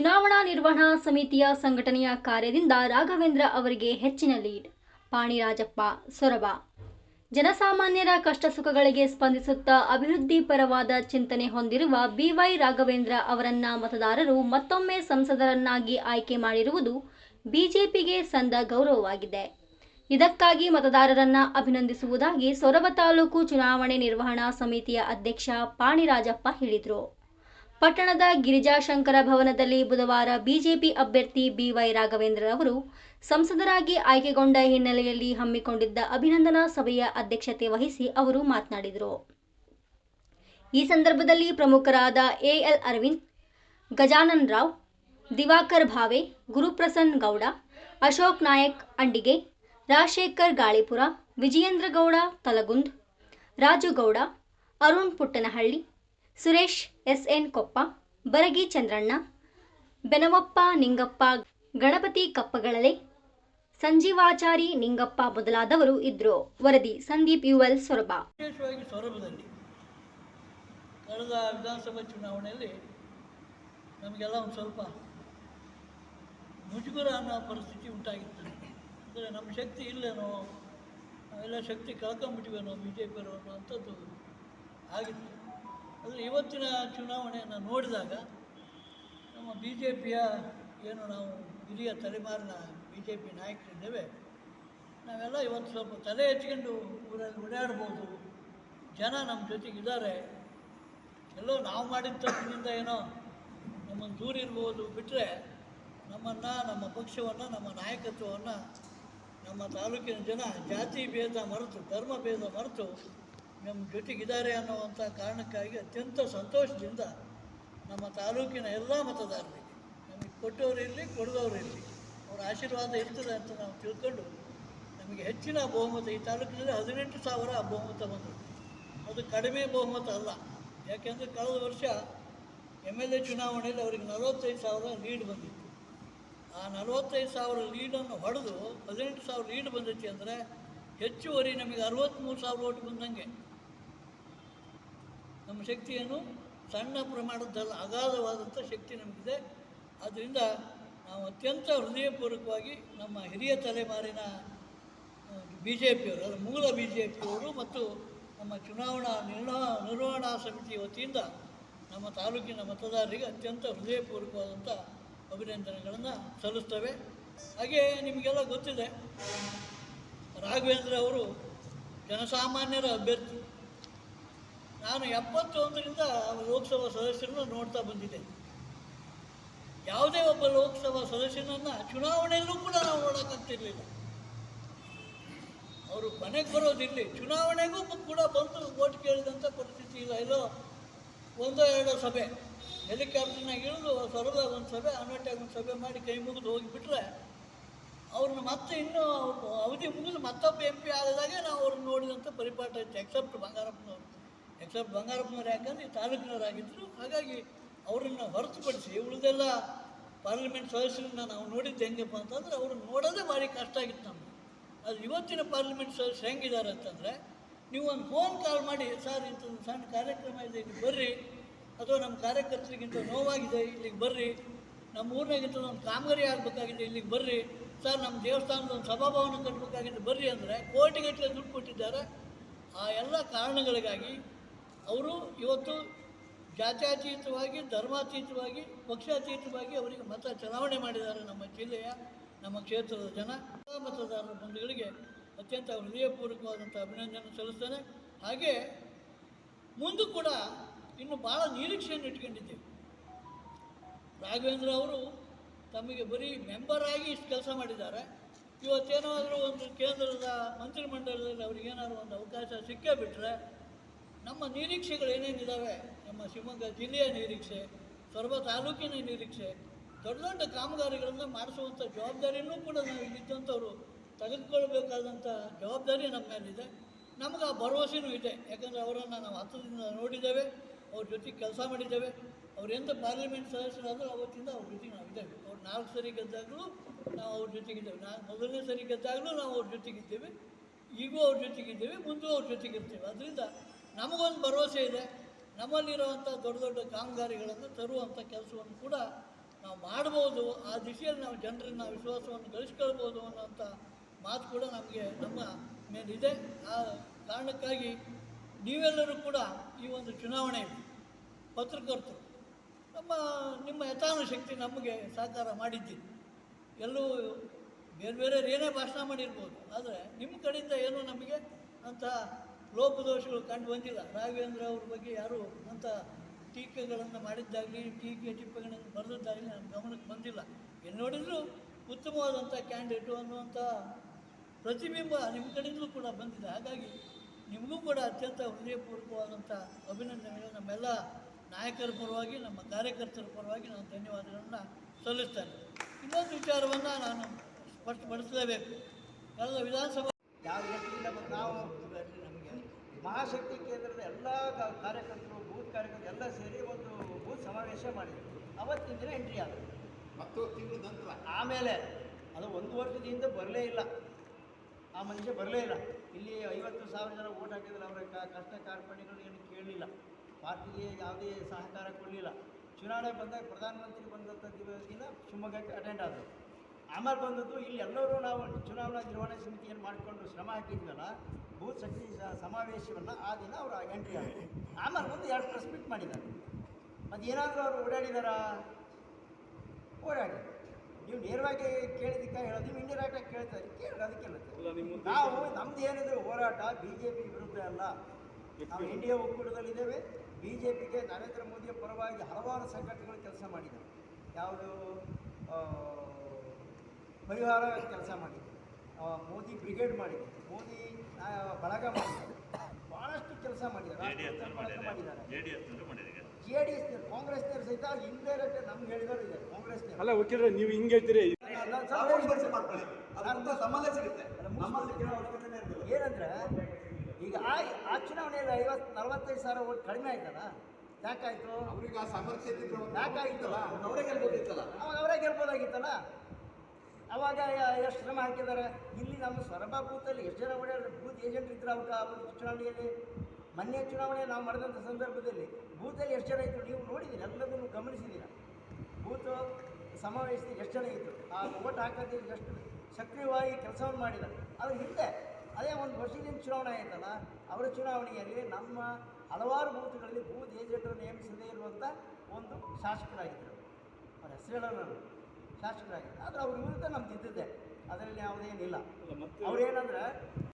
ಚುನಾವಣಾ ನಿರ್ವಹಣಾ ಸಮಿತಿಯ ಸಂಘಟನೆಯ ಕಾರ್ಯದಿಂದ ರಾಘವೇಂದ್ರ ಅವರಿಗೆ ಹೆಚ್ಚಿನ ಲೀಡ್. ಪಾಣಿರಾಜಪ್ಪ, ಸೊರಬ. ಜನಸಾಮಾನ್ಯರ ಕಷ್ಟ ಸುಖಗಳಿಗೆ ಸ್ಪಂದಿಸುತ್ತಾ ಅಭಿವೃದ್ಧಿ ಪರವಾದ ಚಿಂತನೆ ಹೊಂದಿರುವ ಬಿವೈ ರಾಘವೇಂದ್ರ ಅವರನ್ನ ಮತದಾರರು ಮತ್ತೊಮ್ಮೆ ಸಂಸದರನ್ನಾಗಿ ಆಯ್ಕೆ ಮಾಡಿರುವುದು ಬಿಜೆಪಿಗೆ ಸಂದ ಗೌರವವಾಗಿದೆ. ಇದಕ್ಕಾಗಿ ಮತದಾರರನ್ನ ಅಭಿನಂದಿಸುವುದಾಗಿ ಸೊರಬ ತಾಲೂಕು ಚುನಾವಣೆ ನಿರ್ವಹಣಾ ಸಮಿತಿಯ ಅಧ್ಯಕ್ಷ ಪಾಣಿರಾಜಪ್ಪ ಹೇಳಿದರು. ಪಟ್ಟಣದ ಗಿರಿಜಾಶಂಕರ ಭವನದಲ್ಲಿ ಬುಧವಾರ ಬಿಜೆಪಿ ಅಭ್ಯರ್ಥಿ ಬಿವೈ ರಾಘವೇಂದ್ರ ಅವರು ಸಂಸದರಾಗಿ ಆಯ್ಕೆಗೊಂಡ ಹಿನ್ನೆಲೆಯಲ್ಲಿ ಹಮ್ಮಿಕೊಂಡಿದ್ದ ಅಭಿನಂದನಾ ಸಭೆಯ ಅಧ್ಯಕ್ಷತೆ ವಹಿಸಿ ಅವರು ಮಾತನಾಡಿದರು. ಈ ಸಂದರ್ಭದಲ್ಲಿ ಪ್ರಮುಖರಾದ A L Arvind, Gajanan Rao, Diwakar Bhave, Guruprasanna Gowda, Ashok Nayak Andige, Rajashekhar Galipura, Vijayendra Gowda, Talagund Rajugowda Arun Puttanahalli Suresh S N Koppa, Baragi Chandranna, Benavappa Ningappa, Ganapati Kappagalale, Sanjeevachari Ningappa ಮೊದಲಾದವರು ಇದ್ರು. ವರದಿ Sandeep UL Soraba. ವಿಶೇಷವಾಗಿ ಸೊರಬದಲ್ಲಿ ಕಳೆದ ವಿಧಾನಸಭಾ ಚುನಾವಣೆಯಲ್ಲಿ ನಮಗೆಲ್ಲ ಒಂದು ಸ್ವಲ್ಪ ಮುಜುಗರ ಅನ್ನೋ ಪರಿಸ್ಥಿತಿ ಉಂಟಾಗಿತ್ತು. ಅಂದರೆ ನಮ್ಮ ಶಕ್ತಿ ಇಲ್ಲೇನೋ ನಾವೆಲ್ಲ ಶಕ್ತಿ ಕಳ್ಕೊಂಬಿಟ್ಟಿವೇನೋ ಬಿ ಜೆ ಪಿಯವರು ಅನ್ನೋಂಥದ್ದು ಆಗಿತ್ತು. ಆದರೆ ಇವತ್ತಿನ ಚುನಾವಣೆಯನ್ನು ನೋಡಿದಾಗ ನಮ್ಮ ಬಿ ಜೆ ಪಿಯ ಏನು ನಾವು ಹಿರಿಯ ತಲೆಮಾರಿನ ಬಿ ಜೆ ಪಿ ನಾಯಕರಿದ್ದೇವೆ, ನಾವೆಲ್ಲ ಇವತ್ತು ಸ್ವಲ್ಪ ತಲೆ ಎತ್ಕೊಂಡು ಊರಲ್ಲಿ ಓಡಾಡ್ಬೋದು, ಜನ ನಮ್ಮ ಜೊತೆಗಿದ್ದಾರೆ ಎಲ್ಲೋ ನಾವು ಮಾಡಿದ ತಪ್ಪಿನಿಂದ ಏನೋ ನಮ್ಮನ್ನು ದೂರ ಇರ್ಬೋದು ಬಿಟ್ಟರೆ ನಮ್ಮನ್ನು, ನಮ್ಮ ಪಕ್ಷವನ್ನು, ನಮ್ಮ ನಾಯಕತ್ವವನ್ನು ನಮ್ಮ ತಾಲೂಕಿನ ಜನ ಜಾತಿ ಭೇದ ಮರೆತು, ಧರ್ಮ ಭೇದ ಮರೆತು ನಮ್ಮ ಜೊತೆಗಿದ್ದಾರೆ ಅನ್ನುವಂಥ ಕಾರಣಕ್ಕಾಗಿ ಅತ್ಯಂತ ಸಂತೋಷದಿಂದ ನಮ್ಮ ತಾಲೂಕಿನ ಎಲ್ಲ ಮತದಾರರಿಗೆ, ನಮಗೆ ಕೊಟ್ಟವರು ಇರಲಿ, ಕೊಡದವರು ಇರಲಿ, ಅವರ ಆಶೀರ್ವಾದ ಇರ್ತದೆ ಅಂತ ನಾವು ತಿಳ್ಕೊಂಡು ನಮಗೆ ಹೆಚ್ಚಿನ ಬಹುಮತ ಈ ತಾಲೂಕಿನಲ್ಲಿ ಹದಿನೆಂಟು ಸಾವಿರ ಬಹುಮತ ಬಂದಿದೆ. ಅದು ಕಡಿಮೆ ಬಹುಮತ ಅಲ್ಲ. ಯಾಕೆಂದರೆ ಕಳೆದ ವರ್ಷ ಎಂ ಎಲ್ ಎ ಚುನಾವಣೆಯಲ್ಲಿ ಅವರಿಗೆ ನಲವತ್ತೈದು ಸಾವಿರ ಲೀಡ್ ಬಂದಿತ್ತು. ಆ ನಲವತ್ತೈದು ಸಾವಿರ ಲೀಡನ್ನು ಹೊಡೆದು ಹದಿನೆಂಟು ಸಾವಿರ ಲೀಡ್ ಬಂದೈತಿ ಅಂದರೆ ಹೆಚ್ಚುವರಿ ನಮಗೆ ಅರವತ್ತ್ಮೂರು ಸಾವಿರ ಓಟ್ ಬಂದಂಗೆ. ನಮ್ಮ ಶಕ್ತಿಯನ್ನು ಸಣ್ಣ ಪ್ರಮಾಣದಲ್ಲಿ ಅಗಾಧವಾದಂಥ ಶಕ್ತಿ ನಮಗಿದೆ. ಆದ್ದರಿಂದ ನಾವು ಅತ್ಯಂತ ಹೃದಯಪೂರ್ವಕವಾಗಿ ನಮ್ಮ ಹಿರಿಯ ತಲೆಮಾರಿನ ಬಿ ಜೆ ಪಿಯವರು ಅದರ ಮೂಲ ಬಿ ಜೆ ಪಿಯವರು ಮತ್ತು ನಮ್ಮ ಚುನಾವಣಾ ನಿರ್ವಹ ನಿರ್ವಹಣಾ ಸಮಿತಿ ವತಿಯಿಂದ ನಮ್ಮ ತಾಲೂಕಿನ ಮತದಾರರಿಗೆ ಅತ್ಯಂತ ಹೃದಯಪೂರ್ವಕವಾದಂಥ ಅಭಿನಂದನೆಗಳನ್ನು ಸಲ್ಲಿಸ್ತವೆ. ಹಾಗೆ ನಿಮಗೆಲ್ಲ ಗೊತ್ತಿದೆ ರಾಘವೇಂದ್ರ ಅವರು ಜನಸಾಮಾನ್ಯರ ಅಭ್ಯರ್ಥಿ. ನಾನು ಎಪ್ಪತ್ತೊಂದರಿಂದ ಲೋಕಸಭಾ ಸದಸ್ಯರನ್ನು ನೋಡ್ತಾ ಬಂದಿದ್ದೆ. ಯಾವುದೇ ಒಬ್ಬ ಲೋಕಸಭಾ ಸದಸ್ಯನನ್ನು ಚುನಾವಣೆಯಲ್ಲೂ ಕೂಡ ನಾವು ನೋಡೋಕ್ಕಾಗ್ತಿರ್ಲಿಲ್ಲ. ಅವರು ಮನೆಗೆ ಬರೋದಿರಲಿ ಚುನಾವಣೆಗೂ ಕೂಡ ಬಂದು ಓಟ್ ಕೇಳಿದಂಥ ಪರಿಸ್ಥಿತಿ ಇಲ್ಲ. ಎಲ್ಲೋ ಒಂದೋ ಎರಡೋ ಸಭೆ. ಹೆಲಿಕಾಪ್ಟರ್ನಾಗ ಇಳಿದು ಸರದ ಒಂದು ಸಭೆ ಅನ್ವಟ್ಟಾಗ ಒಂದು ಸಭೆ ಮಾಡಿ ಕೈ ಮುಗಿದು ಹೋಗಿಬಿಟ್ರೆ ಅವ್ರನ್ನ ಮತ್ತೆ ಇನ್ನೂ ಅವಧಿ ಮುಗಿದು ಮತ್ತೊಬ್ಬ ಎಂ ಪಿ ಆದಾಗ ನಾವು ಅವ್ರನ್ನ ನೋಡಿದಂಥ ಪರಿಪಾಠ ಇತ್ತು ಎಕ್ಸೆಪ್ಟ್ ಬಂಗಾರಪ್ಪನವ್ರು. ಎಕ್ಸೆಪ್ಟ್ ಬಂಗಾರಪ್ಪನವ್ರು ಯಾಕಂದ್ರೆ ತಾಲೂಕಿನವರಾಗಿದ್ದರು ಹಾಗಾಗಿ ಅವರನ್ನು ಹೊರತುಪಡಿಸಿ ಉಳಿದೆಲ್ಲ ಪಾರ್ಲಿಮೆಂಟ್ ಸದಸ್ಯರನ್ನ ನಾವು ನೋಡಿದ್ದು ಹೆಂಗಪ್ಪ ಅಂತಂದ್ರೆ ಅವ್ರನ್ನ ನೋಡೋದೇ ಭಾರಿ ಕಷ್ಟ ಆಗಿತ್ತು ನಮಗೆ. ಅದು ಇವತ್ತಿನ ಪಾರ್ಲಿಮೆಂಟ್ ಸದಸ್ಯರು ಹೆಂಗಿದ್ದಾರೆ ಅಂತಂದರೆ ನೀವು ಒಂದು ಫೋನ್ ಕಾಲ್ ಮಾಡಿ, ಸರ್ ಇಂಥದ್ದು ಸಣ್ಣ ಕಾರ್ಯಕ್ರಮ ಇದೆ ಇಲ್ಲಿಗೆ ಬರ್ರಿ. ಅಥವಾ ನಮ್ಮ ಕಾರ್ಯಕರ್ತರಿಗಿಂತ ನೋವಾಗಿದೆ, ಇಲ್ಲಿಗೆ ಬರ್ರಿ. ನಮ್ಮ ಊರಿನಾಗಿಂತ ಒಂದು ಕಾಮಗಾರಿ ಆಗಬೇಕಾಗಿದೆ, ಇಲ್ಲಿಗೆ ಬರ್ರಿ. ಸರ್, ನಮ್ಮ ದೇವಸ್ಥಾನದ ಒಂದು ಸಭಾಭವನ ಕಟ್ಟಬೇಕಾಗಿದ್ದು ಬರ್ರಿ ಅಂದರೆ ಕೋಟಿಗಟ್ಟಲೆ ದುಡ್ಡು ಕೊಟ್ಟಿದ್ದಾರೆ. ಆ ಎಲ್ಲ ಕಾರಣಗಳಿಗಾಗಿ ಅವರು ಇವತ್ತು ಜಾತ್ಯತೀತವಾಗಿ, ಧರ್ಮಾತೀತವಾಗಿ, ಪಕ್ಷಾತೀತವಾಗಿ ಅವರಿಗೆ ಮತ ಚಲಾವಣೆ ಮಾಡಿದ್ದಾರೆ ನಮ್ಮ ಜಿಲ್ಲೆಯ, ನಮ್ಮ ಕ್ಷೇತ್ರದ ಜನ. ಮತದಾರರ ಬಂಧುಗಳಿಗೆ ಅತ್ಯಂತ ಹೃದಯಪೂರ್ವಕವಾದಂಥ ಅಭಿನಂದನೆ ಸಲ್ಲಿಸ್ತೇನೆ. ಹಾಗೆ ಮುಂದೂ ಕೂಡ ಇನ್ನು ಭಾಳ ನಿರೀಕ್ಷೆಯನ್ನು ಇಟ್ಕೊಂಡಿದ್ದೇವೆ. ರಾಘವೇಂದ್ರ ಅವರು ತಮಗೆ ಬರೀ ಮೆಂಬರ್ ಆಗಿ ಇಷ್ಟು ಕೆಲಸ ಮಾಡಿದ್ದಾರೆ. ಇವತ್ತೇನಾದರೂ ಒಂದು ಕೇಂದ್ರದ ಮಂತ್ರಿಮಂಡಲದಲ್ಲಿ ಅವ್ರಿಗೇನಾದ್ರು ಒಂದು ಅವಕಾಶ ಸಿಕ್ಕೇ ಬಿಟ್ಟರೆ ನಮ್ಮ ನಿರೀಕ್ಷೆಗಳು ಏನೇನಿದ್ದಾವೆ ನಮ್ಮ ಶಿವಮೊಗ್ಗ ಜಿಲ್ಲೆಯ ನಿರೀಕ್ಷೆ ಸೊರಬ ತಾಲೂಕಿನ ನಿರೀಕ್ಷೆ, ದೊಡ್ಡ ದೊಡ್ಡ ಕಾಮಗಾರಿಗಳನ್ನು ಮಾಡಿಸುವಂಥ ಜವಾಬ್ದಾರಿಯೂ ಕೂಡ ನಾವು ಇಲ್ಲಿದ್ದಂಥವ್ರು ತೆಗೆದುಕೊಳ್ಬೇಕಾದಂಥ ಜವಾಬ್ದಾರಿ ನಮ್ಮ ಮೇಲಿದೆ. ನಮಗೆ ಆ ಭರವಸೆನೂ ಇದೆ. ಯಾಕಂದರೆ ಅವರನ್ನು ನಾವು ಹತ್ತಿರದಿಂದ ನೋಡಿದ್ದೇವೆ. ಅವ್ರ ಜೊತೆ ಕೆಲಸ ಮಾಡಿದ್ದೇವೆ. ಅವ್ರು ಎಂತ ಪಾರ್ಲಿಮೆಂಟ್ ಸದಸ್ಯರಾದರೂ ಅವತ್ತಿಂದ ಅವ್ರ ಜೊತೆಗೆ ನಾವು ಇದ್ದೇವೆ ಅವ್ರು ನಾಲ್ಕು ಸರಿ ಗೆದ್ದಾಗಲೂ ನಾವು ಅವ್ರ ಜೊತೆಗಿದ್ದೇವೆ. ನಾನು ಮೊದಲನೇ ಸರಿ ಗೆದ್ದಾಗಲೂ ನಾವು ಅವ್ರ ಜೊತೆಗಿದ್ದೇವೆ. ಈಗೂ ಅವ್ರ ಜೊತೆಗಿದ್ದೇವೆ. ಮುಂದೂ ಅವ್ರ ಜೊತೆಗಿರ್ತೇವೆ. ಅದರಿಂದ ನಮಗೊಂದು ಭರವಸೆ ಇದೆ. ನಮ್ಮಲ್ಲಿರುವಂಥ ದೊಡ್ಡ ದೊಡ್ಡ ಕಾಮಗಾರಿಗಳನ್ನು ತರುವಂಥ ಕೆಲಸವನ್ನು ಕೂಡ ನಾವು ಮಾಡ್ಬೋದು. ಆ ದಿಶೆಯಲ್ಲಿ ನಾವು ಜನರನ್ನ ವಿಶ್ವಾಸವನ್ನು ಗಳಿಸ್ಕೊಳ್ಬೋದು ಅನ್ನೋಂಥ ಮಾತು ಕೂಡ ನಮಗೆ ನಮ್ಮ ಮೇಲಿದೆ. ಆ ಕಾರಣಕ್ಕಾಗಿ ನೀವೆಲ್ಲರೂ ಕೂಡ ಈ ಒಂದು ಚುನಾವಣೆ ಪತ್ರಕರ್ತರು ನಮ್ಮ, ನಿಮ್ಮ ಯಥಾನು ಶಕ್ತಿ ನಮಗೆ ಸಹಕಾರ ಮಾಡಿದ್ದೀರಿ. ಎಲ್ಲೂ ಬೇರೆ ಬೇರೆ ಏನೇ ಭಾಷಣ ಮಾಡಿರ್ಬೋದು, ಆದರೆ ನಿಮ್ಮ ಕಡೆಯಿಂದ ಏನೂ ನಮಗೆ ಅಂಥ ಲೋಪದೋಷಗಳು ಕಂಡು ಬಂದಿಲ್ಲ. ರಾಘವೇಂದ್ರ ಅವ್ರ ಬಗ್ಗೆ ಯಾರು ಅಂಥ ಟೀಕೆಗಳನ್ನು ಮಾಡಿದ್ದಾಗಲಿ, ಟೀಕೆ ಟಿಪ್ಪಣಿಗಳನ್ನು ಬರೆದಿದ್ದಾಗಲಿ ನಮ್ಮ ಗಮನಕ್ಕೆ ಬಂದಿಲ್ಲ. ಎಲ್ಲಿ ನೋಡಿದರೂ ಉತ್ತಮವಾದಂಥ ಕ್ಯಾಂಡಿಡೇಟು ಅನ್ನುವಂಥ ಪ್ರತಿಬಿಂಬ ನಿಮ್ಮ ಕಡೆಯಿಂದಲೂ ಕೂಡ ಬಂದಿದೆ. ಹಾಗಾಗಿ ನಿಮಗೂ ಕೂಡ ಅತ್ಯಂತ ಹೃದಯಪೂರ್ವಕವಾದಂಥ ಅಭಿನಂದನೆಗಳು ನಮ್ಮೆಲ್ಲ ನಾಯಕರ ಪರವಾಗಿ ನಮ್ಮ ಕಾರ್ಯಕರ್ತರ ಪರವಾಗಿ ನಾನು ಧನ್ಯವಾದಗಳನ್ನು ಸಲ್ಲಿಸ್ತೇನೆ. ಇನ್ನೊಂದು ವಿಚಾರವನ್ನು ನಾನು ಸ್ಪಷ್ಟಪಡಿಸಲೇಬೇಕು. ಕಳೆದ ವಿಧಾನಸಭಾ ಯಾವ ವ್ಯಕ್ತಿಯಿಂದ ನಾವು ನಮಗೆ. ಮಹಾಶಕ್ತಿ ಕೇಂದ್ರದ ಎಲ್ಲ ಕಾರ್ಯಕರ್ತರು ಬೂತ್ ಕಾರ್ಯಕರ್ತರು ಎಲ್ಲ ಸೇರಿ ಒಂದು ಬೂತ್ ಸಮಾವೇಶ ಮಾಡಿದ್ರು. ಅವತ್ತಿನ ದಿನ ಎಂಟ್ರಿ ಆದರು. ಹತ್ತು ತಿಂಗಳ ನಂತರ. ಆಮೇಲೆ ಅದು ಒಂದು ವರ್ಷದಿಂದ ಬರಲೇ ಇಲ್ಲ. ಆ ಮನುಷ್ಯ ಬರಲೇ ಇಲ್ಲ. ಇಲ್ಲಿ ಐವತ್ತು ಸಾವಿರ ಜನ ಓಟ್ ಹಾಕಿದ್ರೆ ಅವರ ಕ ಕಷ್ಟ ಕಾರ್ಪಣ್ಯಗಳು ಏನು ಕೇಳಲಿಲ್ಲ. ಪಾರ್ಟಿಗೆ ಯಾವುದೇ ಸಹಕಾರ ಕೊಡಲಿಲ್ಲ. ಚುನಾವಣೆ ಬಂದಾಗ ಪ್ರಧಾನಮಂತ್ರಿ ಬಂದಂಥ ದಿವಸದಿಂದ ಶಿವಮೊಗ್ಗಕ್ಕೆ ಅಟೆಂಡ್ ಆದರು. ಆಮೇಲೆ ಬಂದದ್ದು ಇಲ್ಲಿ ಎಲ್ಲರೂ ನಾವು ಚುನಾವಣಾ ನಿರ್ವಹಣಾ ಸಮಿತಿಯನ್ನು ಮಾಡಿಕೊಂಡು ಶ್ರಮ ಹಾಕಿದ್ವಲ್ಲ ಬೂತ್ ಶಕ್ತಿ ಸಮಾವೇಶವನ್ನು ಆ ದಿನ ಅವರು ಎಂಟ್ರಿ ಆದರು. ಆಮೇಲೆ ಬಂದು ಎರಡು ಪ್ರೆಸ್ ಮೀಟ್ ಮಾಡಿದ್ದಾರೆ. ಮತ್ತು ಏನಾದರೂ ಅವರು ಓಡಾಡಿದಾರಾ? ಓಡಾಡಿ ನೀವು ನೇರವಾಗಿ ಕೇಳಿದ್ದಕ್ಕೆ ಹೇಳೋದು ನೀವು ಇಂಡಿರೇಕ್ಟಾಗಿ ಕೇಳ್ತಾರೆ ಕೇಳಿ ಅದಕ್ಕೆಲ್ಲ ನಾವು ನಮ್ದು ಏನಿದೆ ಹೋರಾಟ ಬಿ ಜೆ ಪಿ ವಿರುದ್ಧ ಅಲ್ಲ. ನಾವು ಇಂಡಿಯಾ ಒಕ್ಕೂಟದಲ್ಲಿದ್ದೇವೆ. ಬಿ ಜೆ ಪಿಗೆ ನರೇಂದ್ರ ಮೋದಿಯ ಪರವಾಗಿ ಹಲವಾರು ಸಂಘಟನೆಗಳು ಕೆಲಸ ಮಾಡಿದ್ದಾರೆ. ಯಾವುದು ಆ, ಪರಿಹಾರ ಕೆಲಸ ಮಾಡಿದೆ ಮೋದಿ ಬ್ರಿಗೇಡ್ ಮಾಡಿದೆ ಮೋದಿ ಆ, ಬಳಗ ಮಾಡಿದ್ದಾರೆ. ಭಾಳಷ್ಟು ಕೆಲಸ ಮಾಡಿದ್ದಾರೆ. ಜೆ ಡಿ ಎಸ್ ಕಾಂಗ್ರೆಸ್ನವ್ರು ಸಹಿತ ಇಂಡೈರೆಕ್ಟ್ ನಮ್ಗೆ ಹೇಳಿದವರು ಇದೆ ಕಾಂಗ್ರೆಸ್ ಅಲ್ಲ ವಕೀಲರೆ ನೀವು ಹಿಂಗೆ ಹೇಳ್ತೀರಿ? ಏನಂದ್ರೆ ಚುನಾವಣೆಯಲ್ಲಿ ಐವತ್ತು ನಲವತ್ತೈದು ಸಾವಿರ ಓಟ್ ಕಡಿಮೆ ಆಯ್ತಲ್ಲ? ಯಾಕಾಯ್ತು? ಅವ್ರಿಗೆ ಆ ಸಾಮರ್ಥ್ಯ ಇದ್ದಿದ್ರೆ ಒಂದು ಯಾಕಾಗಿತ್ತಲ್ಲ? ಒಂದು ಅವರೇ ಗೆಲ್ಬೋದಿತ್ತಲ್ಲ? ಅವಾಗ ಅವರೇ ಗೆಲ್ಬೋದಾಗಿತ್ತಲ್ಲ? ಅವಾಗ ಎಷ್ಟು ಶ್ರಮ ಹಾಕಿದ್ದಾರೆ? ಇಲ್ಲಿ ನಮ್ಮ ಸೊರಬ ಬೂತಲ್ಲಿ ಎಷ್ಟು ಜನ ಓಡಾಡಿದ್ರೆ ಬೂತ್ ಏಜೆಂಟ್ ಇದ್ರು ಅವ್ರ ಆ ಒಂದು ಚುನಾವಣೆಯಲ್ಲಿ? ಮೊನ್ನೆ ಚುನಾವಣೆ ನಾವು ಮಾಡಿದಂಥ ಸಂದರ್ಭದಲ್ಲಿ ಬೂತಲ್ಲಿ ಎಷ್ಟು ಜನ ಇದ್ರು? ನೀವು ನೋಡಿದ್ದೀರಿ ಎಲ್ಲದನ್ನು ಗಮನಿಸಿದ್ದೀರ ಬೂತು ಸಮಾವೇಶದಲ್ಲಿ ಎಷ್ಟು ಜನ ಇತ್ತು ಆ ಓಟ್ ಹಾಕೋದು ಎಷ್ಟು ಸಕ್ರಿಯವಾಗಿ ಕೆಲಸವನ್ನು ಮಾಡಿದ ಅದು ಹಿಂದೆ ಅದೇ ಒಂದು ವರ್ಷದಿಂದ ಚುನಾವಣೆ ಆಯಿತಲ್ಲ ಅವರ ಚುನಾವಣೆಯಲ್ಲಿ ನಮ್ಮ ಹಲವಾರು ಬೂತ್ಗಳಲ್ಲಿ ಬೂತ್ ಏಜೆಂಟರು ನೇಮಿಸದೇ ಇರುವಂಥ ಒಂದು ಶಾಸಕರಾಗಿದ್ದರು. ಅವ್ರ ಹೆಸರು ನಾನು. ಶಾಸಕರಾಗಿದ್ದರು. ಆದರೆ ಅವ್ರ ವಿರುದ್ಧ ನಮ್ದು ಇದ್ದಿದ್ದೆ ಅದರಲ್ಲಿ ಯಾವುದೇನಿಲ್ಲ ಅವ್ರೇನಂದ್ರೆ